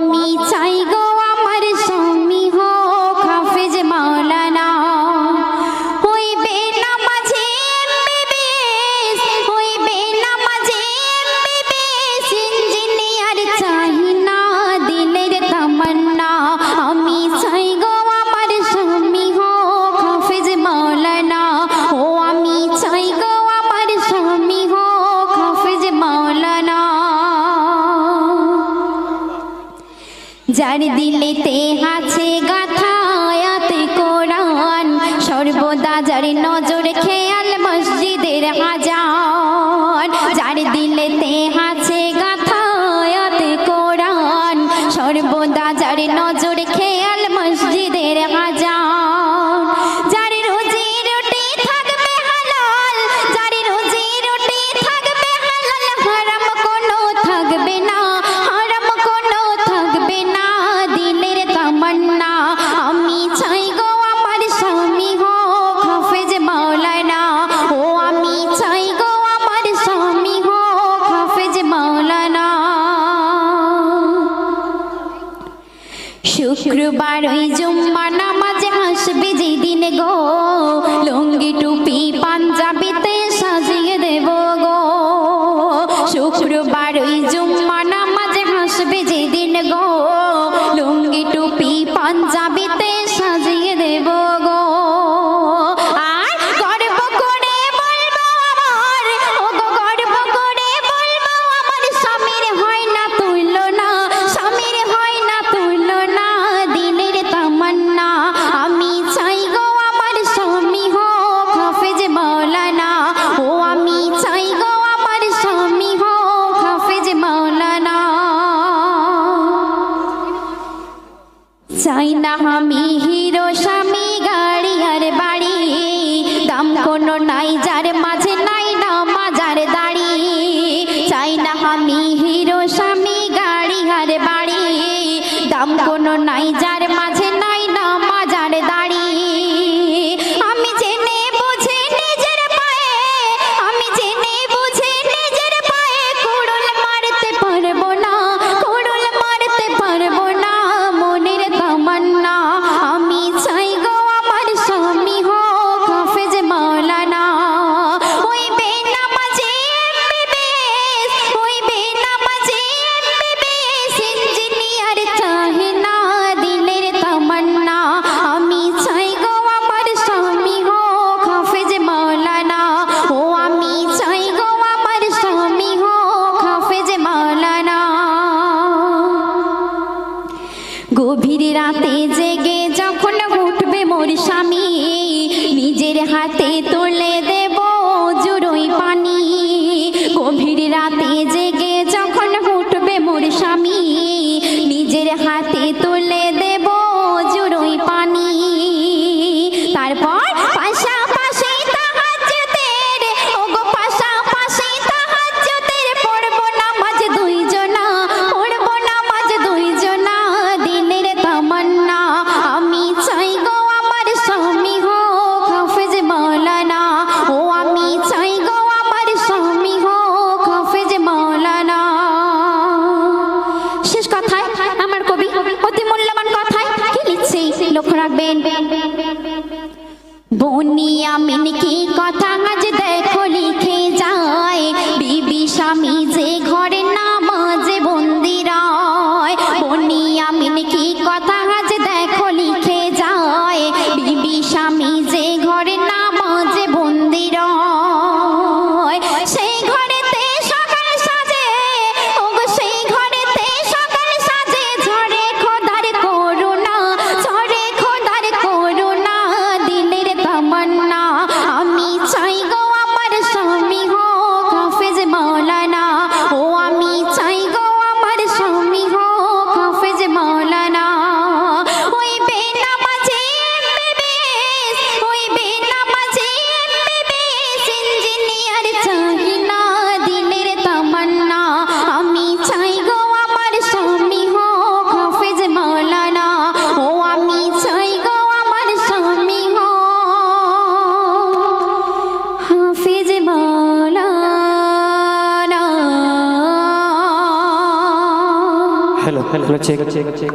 米菜糕。যার দিলেতে আছে গাথায়াত কোরআন। সর্বদা যার নজর খেয়াল মসজিদের হাজার। যার দিলেতে আছে গাথায়াত কোরআন। সর্বদা যার নজর খেয়াল শুক্রবার ওই জুম্মা নামাজে আসবে যেদিন গো। লুঙ্গি টুপি পাঞ্জাবি চাই না আমি হিরো স্বামী, গাড়ি আর বাড়ি। দাম কোনো নাই, যার মাঝে নাই, না মাজার দাড়ি। চাই না আমি রাতে থাকবেন বনি আমিন কথা চেক